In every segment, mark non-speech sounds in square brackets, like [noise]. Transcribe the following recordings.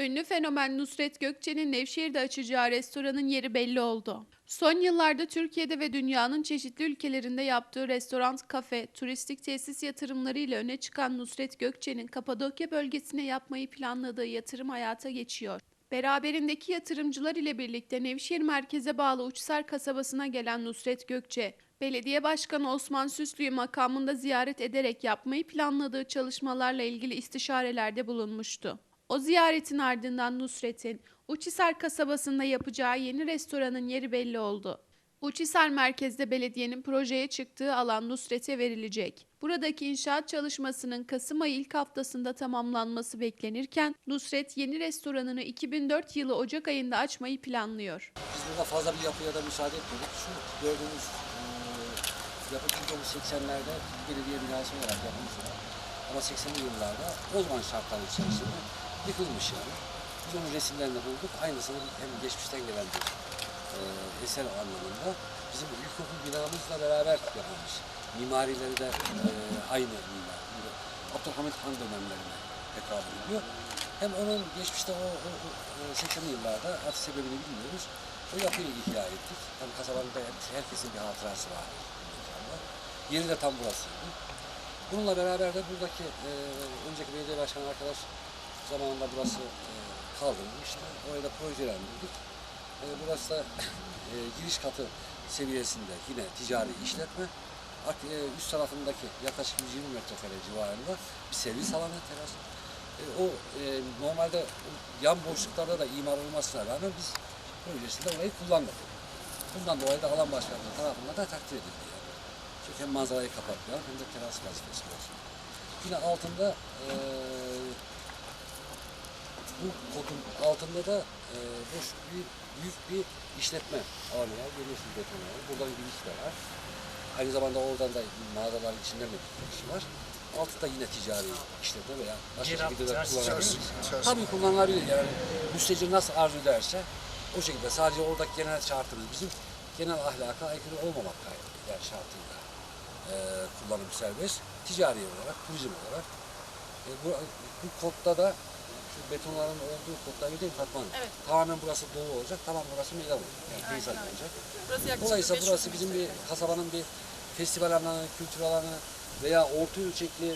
Ünlü fenomen Nusret Gökçe'nin Nevşehir'de açacağı restoranın yeri belli oldu. Son yıllarda Türkiye'de ve dünyanın çeşitli ülkelerinde yaptığı restoran, kafe, turistik tesis yatırımlarıyla öne çıkan Nusret Gökçe'nin Kapadokya bölgesine yapmayı planladığı yatırım hayata geçiyor. Beraberindeki yatırımcılar ile birlikte Nevşehir merkeze bağlı Uçsar kasabasına gelen Nusret Gökçe, Belediye Başkanı Osman Süslü'yü makamında ziyaret ederek yapmayı planladığı çalışmalarla ilgili istişarelerde bulunmuştu. O ziyaretin ardından Nusret'in Uçhisar kasabasında yapacağı yeni restoranın yeri belli oldu. Uçhisar merkezde belediyenin projeye çıktığı alan Nusret'e verilecek. Buradaki inşaat çalışmasının Kasım ayı ilk haftasında tamamlanması beklenirken Nusret yeni restoranını 2004 yılı Ocak ayında açmayı planlıyor. Biz burada fazla bir yapıya da müsaade etmedik. Şu gördüğünüz eee yapı 1980'lerde belediye binası olarak yapılmış olan ama 80'li yıllarda o zaman şartlar içerisinde yıkılmış yani. Biz onun resimlerini bulduk. Aynısını hem geçmişten gelen bir eee, eser anlamında bizim ilkokul binamızla beraber yapılmış. Mimarileri de eee, aynı mimar. Böyle Abdülhamit Han dönemlerine tekabül ediyor. Hem onun geçmişte o, o, o, o 80'li yıllarda artık sebebini bilmiyoruz. O yapıyı ihya ettik. Tabii kasabanın herkesin bir hatırası var. Yeri de tam burasıydı. Bununla beraber de buradaki e, önceki belediye başkanı arkadaş zamanında burası e, kaldırılmıştı. Oraya da projelendirdik. E, burası da e, giriş katı seviyesinde yine ticari işletme. Üst tarafındaki yaklaşık 120 metrekare civarında bir servis alanı teras. O normalde yan boşluklarda da imar olmasına rağmen biz projesinde orayı kullanmadık. Bundan dolayı da alan başkanlığı tarafından da takdir edildi. Yani. Çünkü hem manzarayı kapatmayalım hem de teras vazifesi olsun. Yine altında e, bu kodun altında da e, boş bir büyük bir işletme alanı var. Görüyorsunuz beton alanı. Buradan giriş de var. Aynı zamanda oradan da mağazaların içinden de bir giriş var. Altında yine ticari işletme veya başka şekilde de kullanılabilir. Tabii kullanılabilir yani. Müstecir nasıl arzu ederse o şekilde sadece oradaki genel şartımız bizim genel ahlaka aykırı olmamak yani şartıyla e, kullanım serbest. Ticari olarak, turizm olarak. E, bu, bu kodda da betonların olduğu kodda bir de Fatma Hanım. Evet. Tamamen burası dolu olacak, tamam burası meydan olacak. Yani peyzaj öyle. olacak. Burası yaklaşık Dolayısıyla 500 burası bizim bir kasabanın bir festival alanı, kültür alanı veya orta ölçekli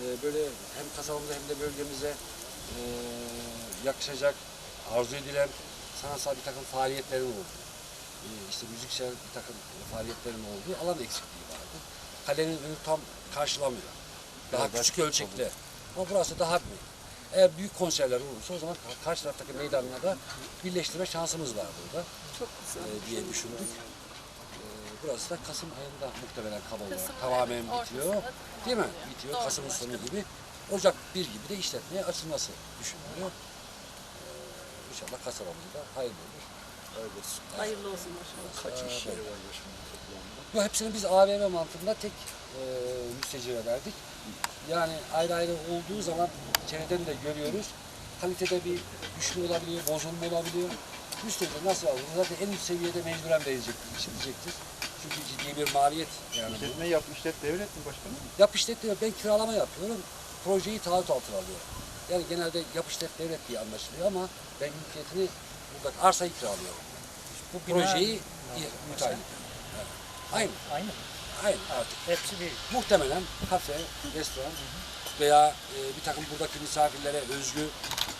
e, böyle hem kasabamıza hem de bölgemize e, yakışacak, arzu edilen sanatsal bir takım faaliyetlerin olduğu, e, işte müziksel bir takım faaliyetlerin olduğu alan eksikliği vardı. Kalenin önü tam karşılamıyor. Daha küçük ölçekli. Ama burası daha büyük. Eğer büyük konserler olursa o zaman karşı taraftaki meydanla da birleştirme şansımız var burada Çok güzel. e, diye düşündük. E, burası da Kasım ayında muhtemelen Kasım tamamen bitiyor. Değil mi? Bitiyor. Doğru Kasım'ın sonu gibi. Ocak 1 gibi de işletmeye açılması düşünülüyor. E, inşallah kasabamızda da hayırlı olur. Hayırlı olsun başkanım. Kaç iş yeri var toplamda? Hepsini biz AVM mantığında tek e, müstecire verdik. Yani ayrı ayrı olduğu zaman çevreden de görüyoruz. Kalitede bir düşme olabiliyor, bozulma olabiliyor. Müstecir nasıl alır? Zaten en üst seviyede mecburen verecek, işletecektir. Çünkü ciddi bir maliyet yani. İşletme yap, işlet devlet mi başkanım? Yap işlet ben kiralama yapıyorum. Projeyi taahhüt altına alıyorum. Yani genelde yap işlet devlet diye anlaşılıyor ama ben mülkiyetini burada arsayı kiralıyorum. Bu projeyi müteahhit. Evet. Aynı. Aynı. Hayır artık. Hepsi bir. Muhtemelen kafe, restoran veya e, bir takım buradaki misafirlere özgü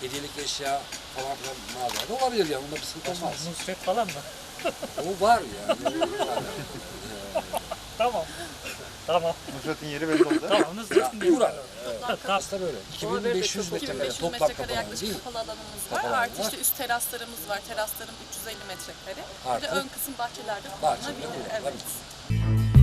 hediyelik eşya falan filan mağazada olabilir yani. Bunda bir sıkıntı olmaz. Nusret falan mı? [laughs] O var [laughs] yani. Var. Tamam. Tamam. Nusret'in yeri belli oldu. Tamam Nusret'in Yani, Burak. Tamam. Aslında böyle. 2500 metrekare 2500 toplam kapalı yaklaşık değil mi? kapalı alanımız var. alan Artı işte üst teraslarımız var. Terasların 350 metrekare. Bir Artı. de ön kısım bahçelerde Bahçede kullanılabilir. kullanılabilir. Evet.